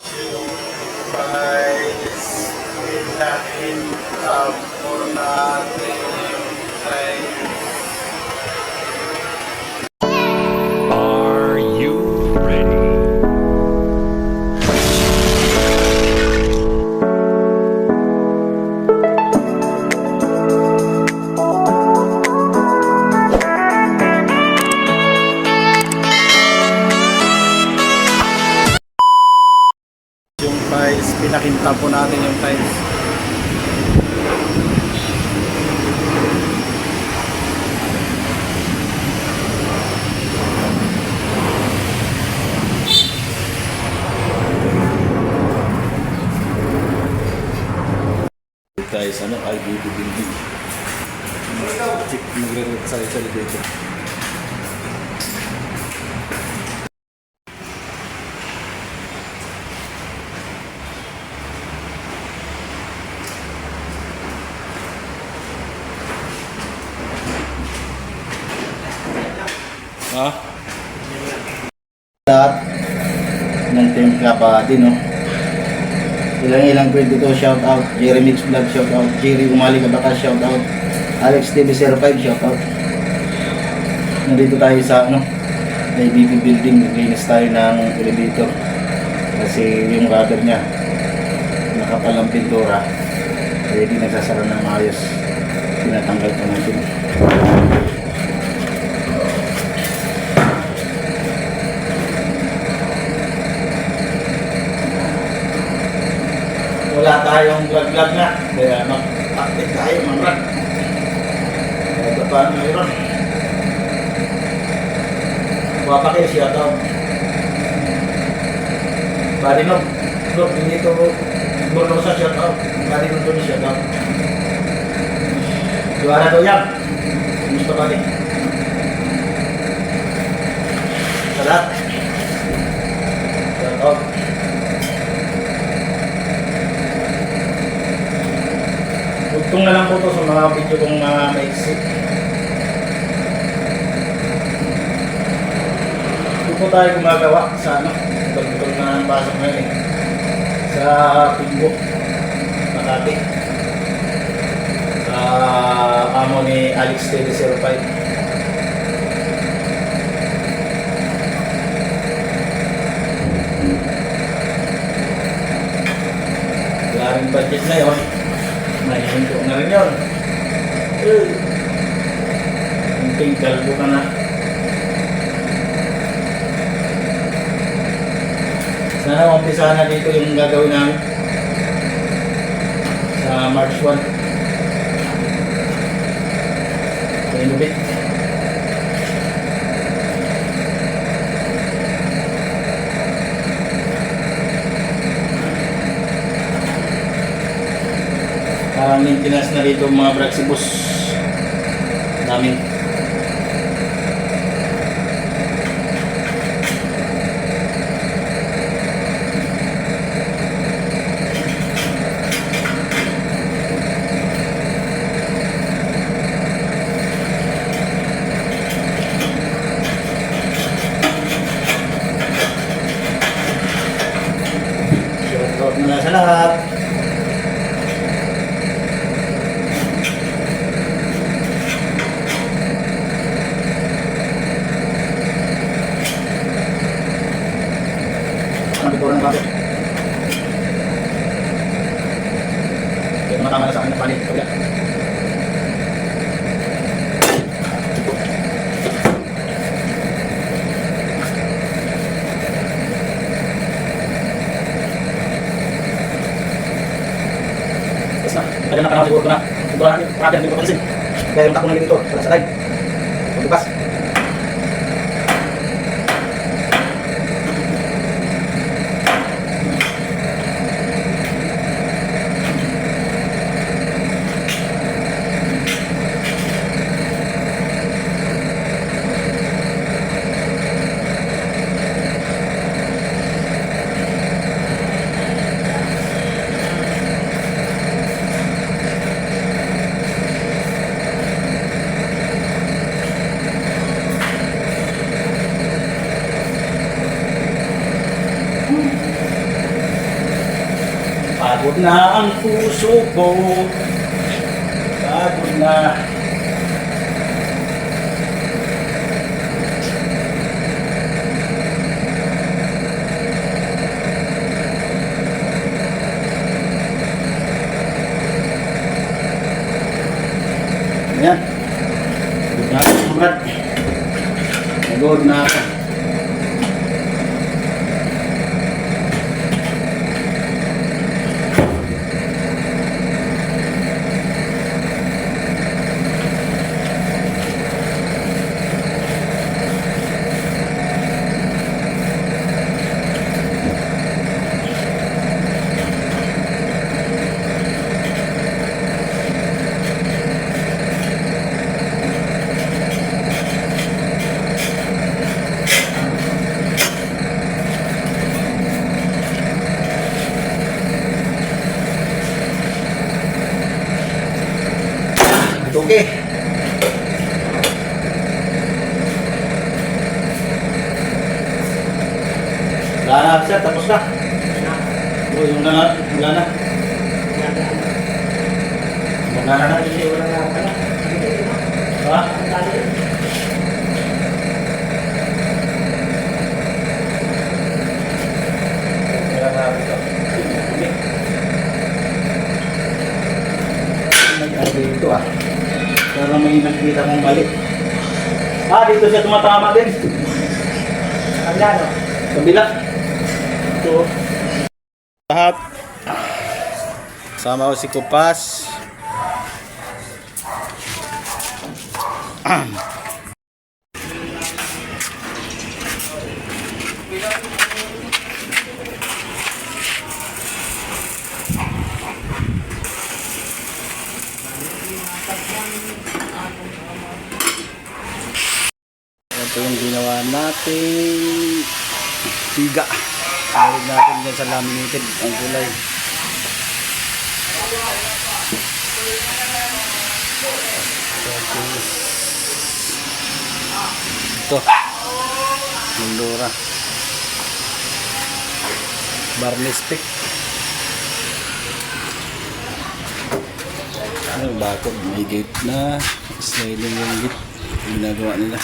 Yeah. Tiles, pinakinta po natin yung tiles. tayo sa ano, IBB building. Check, magre-rent sa isa Ha? lahat ng Team Kapati, no? Ilang ilang pwede to, shout out. Jerry Mix Vlog, shout out. Jerry Umali Kabaka, shout out. Alex TV05, shout out. Nandito tayo sa, ano, IBP building. Naglinis tayo ng elevator. Kasi yung rubber niya, nakapal ng pintura. Kaya di nagsasara ng maayos. Tinatanggal pa natin. wala tayong vlog-vlog na. Kaya mag-update tayo mga brad. Ito pa ano mayroon. Wapa kayo siya daw. Bari no, no, hindi to bono sa siya daw. Bari no to siya daw. Juara daw yan. Gusto ba din? Salat. Shout Tugtong na lang po to sa mga video kong mga maiksi. Ito po tayo gumagawa sa ano, tugtong na ang pasok ngayon eh. Sa Tinggo, Makati. Sa amo ni Alex TV05. Wala rin budget na yun. Nahihinto na rin yun. Eh, Kunting kalbo ka na. Sana umpisa na dito yung gagawin namin. Sa March 1. Sa Inubit. Parang maintenance na rito mga Braxibus namin. Shout out na sa lahat. Ang bito ng bakit. Kaya matama na sa akin ng palit. Kabila. Tapos na. Tagal na panahon siguro ko na. Siguro natin. Pakakit hindi ko pansin. Kaya yung takbo na dito. Sa sakay. Pagod na ang puso ko. Pagod na. Ayan. Pagod na. Pagod na Okay. Wala na, sir. Tapos na. Oh, yung na, wala na. Wala na na. Ha? Wala na ito. Okay. Nag-ano dito ah. Nakita mong mali. Ah, dito siya tumatama din. Ano? Kabila. Ito. Lahat. Sama ko si Kupas. Ito yung ginawa nating tiga. Tawag natin dyan sa laminated ang kulay. Ito. Mundura. Barnes pick. Ano, bakod. May gate na. Sliding yung gate. Ginagawa nila.